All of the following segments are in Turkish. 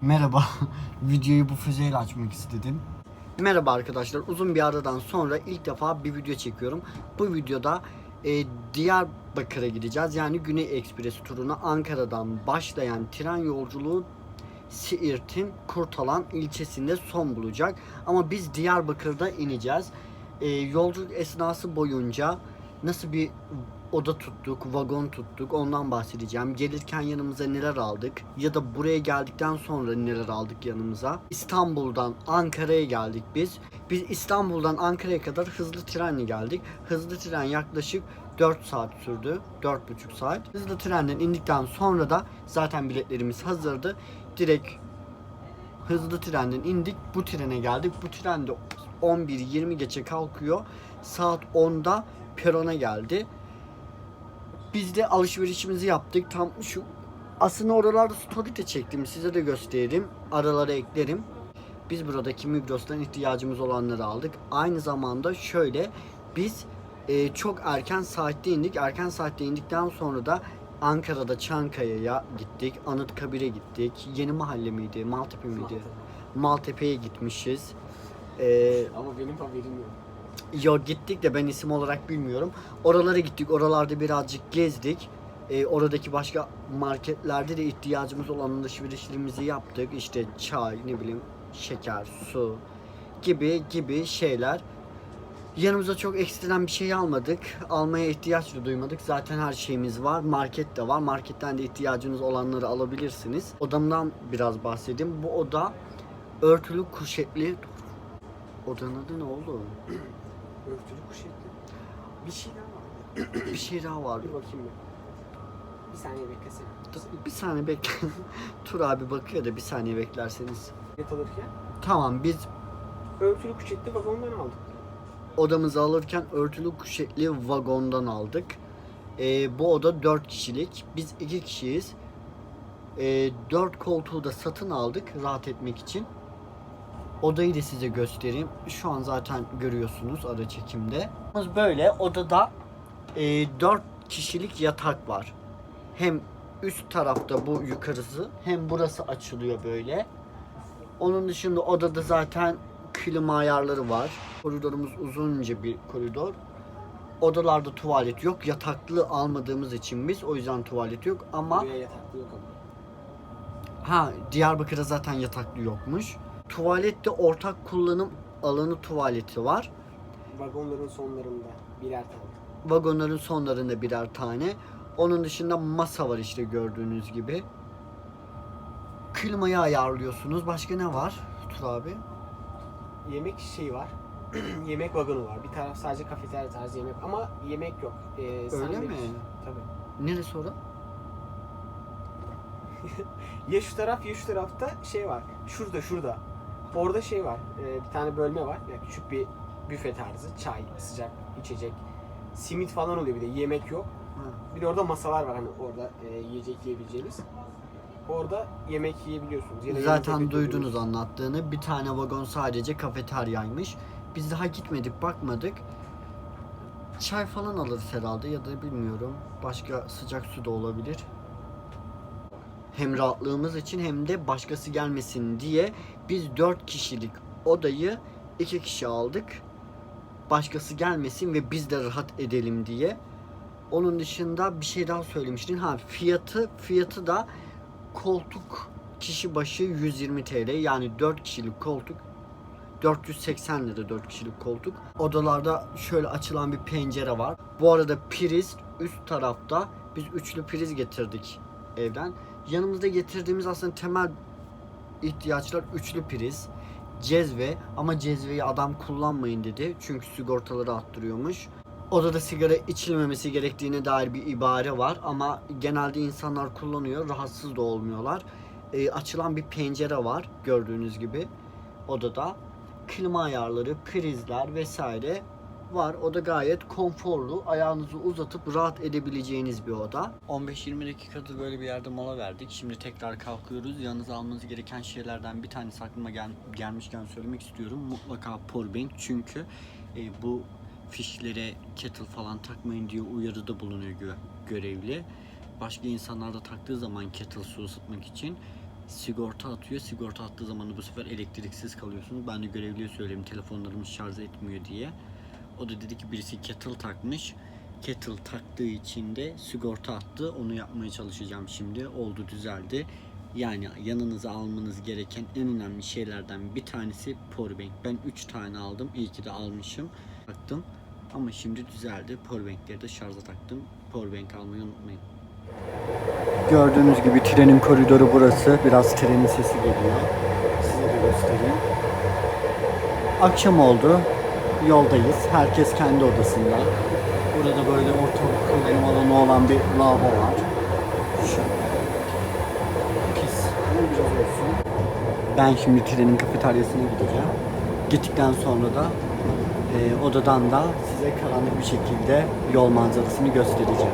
Merhaba, videoyu bu füzeyle açmak istedim. Merhaba arkadaşlar, uzun bir aradan sonra ilk defa bir video çekiyorum. Bu videoda e, Diyarbakır'a gideceğiz. Yani Güney Ekspres turuna Ankara'dan başlayan tren yolculuğu Siirt'in Kurtalan ilçesinde son bulacak. Ama biz Diyarbakır'da ineceğiz. E, yolculuk esnası boyunca nasıl bir oda tuttuk, vagon tuttuk ondan bahsedeceğim. Gelirken yanımıza neler aldık ya da buraya geldikten sonra neler aldık yanımıza. İstanbul'dan Ankara'ya geldik biz. Biz İstanbul'dan Ankara'ya kadar hızlı trenle geldik. Hızlı tren yaklaşık 4 saat sürdü. 4,5 saat. Hızlı trenden indikten sonra da zaten biletlerimiz hazırdı. Direkt hızlı trenden indik. Bu trene geldik. Bu trende 11-20 geçe kalkıyor. Saat 10'da perona geldi. Biz de alışverişimizi yaptık. Tam şu aslında oralarda story de çektim. Size de göstereyim. Aralara eklerim. Biz buradaki Migros'tan ihtiyacımız olanları aldık. Aynı zamanda şöyle biz e, çok erken saatte indik. Erken saatte indikten sonra da Ankara'da Çankaya'ya gittik. Anıtkabir'e gittik. Yeni mahalle miydi? Maltepe miydi? Maltepe'ye gitmişiz. E, Ama benim haberim yok. Yok gittik de ben isim olarak bilmiyorum. Oralara gittik. Oralarda birazcık gezdik. Ee, oradaki başka marketlerde de ihtiyacımız olan alışverişlerimizi yaptık. İşte çay, ne bileyim şeker, su gibi gibi şeyler. Yanımıza çok ekstrem bir şey almadık. Almaya ihtiyaç da duymadık. Zaten her şeyimiz var. Market de var. Marketten de ihtiyacınız olanları alabilirsiniz. Odamdan biraz bahsedeyim. Bu oda örtülü kuşetli. Odanın adı ne oldu? Örtülü kuşetli. Bir şey daha var. bir şey daha var. Dur bakayım bir. Bir saniye beklesene. Dur, Bir saniye bekle. Tur abi bakıyor da bir saniye beklerseniz. Bilet alırken Tamam biz örtülü kuşetli vagondan aldık. odamızı alırken örtülü kuşetli vagondan aldık. Ee, bu oda 4 kişilik. Biz 2 kişiyiz. Ee, 4 koltuğu da satın aldık rahat etmek için. Odayı da size göstereyim. Şu an zaten görüyorsunuz ara çekimde. Böyle odada e, 4 kişilik yatak var. Hem üst tarafta bu yukarısı hem burası açılıyor böyle. Onun dışında odada zaten klima ayarları var. Koridorumuz uzunca bir koridor. Odalarda tuvalet yok. Yataklı almadığımız için biz o yüzden tuvalet yok ama Buraya yataklı yok ama. ha Diyarbakır'da zaten yataklı yokmuş. Tuvalette ortak kullanım alanı tuvaleti var. Vagonların sonlarında birer tane. Vagonların sonlarında birer tane. Onun dışında masa var işte gördüğünüz gibi. Klimayı ayarlıyorsunuz. Başka ne var Tur abi? Yemek şeyi var. yemek vagonu var. Bir taraf sadece kafeterya tarzı yemek ama yemek yok. Ee, sandviç. mi? Tabii. Neresi orada? Ya şu taraf ya şu tarafta şey var. Şurada şurada. Orada şey var. e, bir tane bölme var. Yani küçük bir büfe tarzı. Çay, sıcak, içecek. Simit falan oluyor bir de. Yemek yok. Ha. Bir de orada masalar var hani orada e, yiyecek yiyebileceğiniz. Orada yemek yiyebiliyorsunuz. Ya da Zaten duydunuz götürebiliyorsunuz. anlattığını. Bir tane vagon sadece kafeteryaymış. Biz daha gitmedik, bakmadık. Çay falan alırız herhalde ya da bilmiyorum. Başka sıcak su da olabilir. Hem rahatlığımız için hem de başkası gelmesin diye biz 4 kişilik odayı 2 kişi aldık. Başkası gelmesin ve biz de rahat edelim diye. Onun dışında bir şey daha söylemiştin. Ha fiyatı fiyatı da koltuk kişi başı 120 TL yani 4 kişilik koltuk 480 lira 4 kişilik koltuk. Odalarda şöyle açılan bir pencere var. Bu arada priz üst tarafta biz üçlü priz getirdik evden. Yanımızda getirdiğimiz aslında temel ihtiyaçlar üçlü priz, cezve ama cezveyi adam kullanmayın dedi. Çünkü sigortaları attırıyormuş. Odada sigara içilmemesi gerektiğine dair bir ibare var ama genelde insanlar kullanıyor, rahatsız da olmuyorlar. Ee, açılan bir pencere var gördüğünüz gibi odada. Klima ayarları, prizler vesaire var. O da gayet konforlu. Ayağınızı uzatıp rahat edebileceğiniz bir oda. 15-20 dakikadır böyle bir yerde mola verdik. Şimdi tekrar kalkıyoruz. Yanınıza almanız gereken şeylerden bir tanesi aklıma gel- gelmişken söylemek istiyorum. Mutlaka powerbank çünkü e, bu fişlere kettle falan takmayın diye uyarıda bulunuyor gö- görevli. Başka insanlar da taktığı zaman kettle su ısıtmak için sigorta atıyor. Sigorta attığı zaman da bu sefer elektriksiz kalıyorsunuz. Ben de görevliye söyledim telefonlarımız şarj etmiyor diye. O da dedi ki birisi kettle takmış. Kettle taktığı için de sigorta attı. Onu yapmaya çalışacağım şimdi. Oldu düzeldi. Yani yanınıza almanız gereken en önemli şeylerden bir tanesi powerbank. Ben 3 tane aldım. İyi ki de almışım. Taktım. Ama şimdi düzeldi. Powerbankleri de şarja taktım. Powerbank almayı unutmayın. Gördüğünüz gibi trenin koridoru burası. Biraz trenin sesi geliyor. Size de göstereyim. Akşam oldu. Yoldayız. Herkes kendi odasında. Burada böyle ortalık kullanım alanı olan bir lavabo var. Şu. Pis. Ben şimdi trenin kafeteryasına gideceğim. Gittikten sonra da e, odadan da size karanlık bir şekilde yol manzarasını göstereceğim.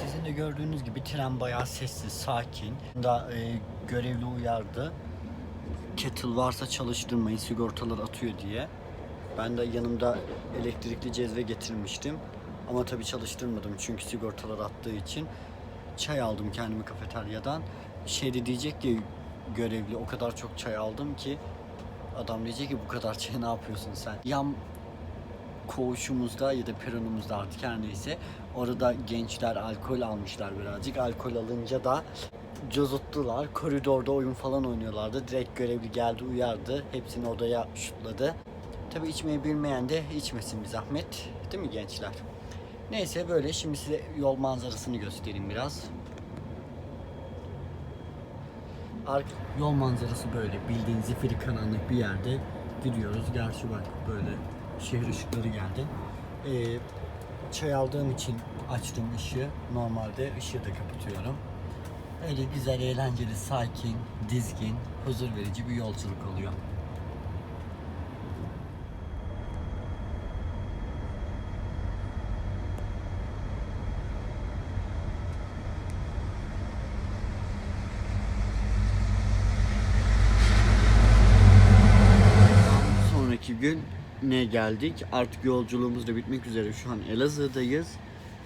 Sizin de gördüğünüz gibi tren bayağı sessiz, sakin. Da e, görevli uyardı. Kettle varsa çalıştırmayın, sigortalar atıyor diye. Ben de yanımda elektrikli cezve getirmiştim. Ama tabii çalıştırmadım çünkü sigortalar attığı için. Çay aldım kendimi kafeteryadan. Şeyde diyecek ki görevli o kadar çok çay aldım ki adam diyecek ki bu kadar çay ne yapıyorsun sen? Yan koğuşumuzda ya da peronumuzda artık her neyse orada gençler alkol almışlar birazcık. Alkol alınca da cozuttular. Koridorda oyun falan oynuyorlardı. Direkt görevli geldi uyardı. Hepsini odaya şutladı. Tabi içmeyi bilmeyen de içmesin bir zahmet. Değil mi gençler? Neyse böyle şimdi size yol manzarasını göstereyim biraz. Ark yol manzarası böyle bildiğin zifiri karanlık bir yerde gidiyoruz. Gerçi bak böyle şehir ışıkları geldi. Ee, çay aldığım için açtım ışığı. Normalde ışığı da kapatıyorum. Öyle güzel, eğlenceli, sakin, dizgin, huzur verici bir yolculuk oluyor. Sonraki gün ne geldik? Artık yolculuğumuz da bitmek üzere. Şu an Elazığ'dayız.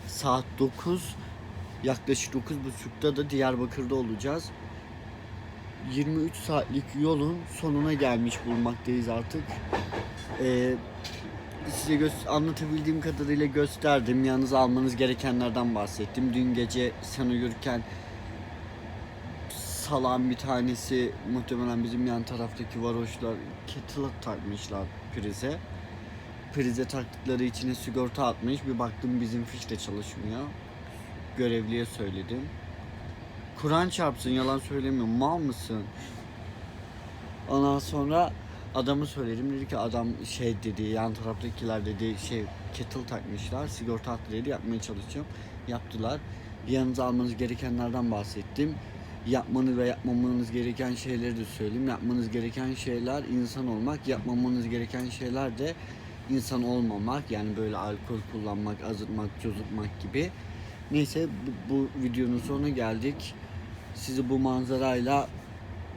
Saat 9. Yaklaşık 9.30'da da Diyarbakır'da olacağız. 23 saatlik yolun sonuna gelmiş bulunmaktayız artık. Ee, size gö- anlatabildiğim kadarıyla gösterdim. Yalnız almanız gerekenlerden bahsettim. Dün gece sen uyurken salan bir tanesi muhtemelen bizim yan taraftaki varoşlar kettle'a takmışlar prize. Prize taktıkları içine sigorta atmış. Bir baktım bizim fiş de çalışmıyor. Görevliye söyledim. Kur'an çarpsın yalan söylemiyorum. Mal mısın? Ondan sonra adamı söyledim. Dedi ki adam şey dedi yan taraftakiler dedi şey kettle takmışlar. Sigorta attı dedi yapmaya çalışıyorum. Yaptılar. Yanınıza almanız gerekenlerden bahsettim. Yapmanız ve yapmamanız gereken şeyleri de söyleyeyim. Yapmanız gereken şeyler insan olmak. Yapmamanız gereken şeyler de insan olmamak. Yani böyle alkol kullanmak, azıtmak, cozutmak gibi. Neyse bu, bu videonun sonuna geldik. Sizi bu manzarayla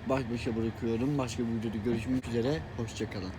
baş başa bırakıyorum. Başka bir videoda görüşmek üzere. Hoşçakalın.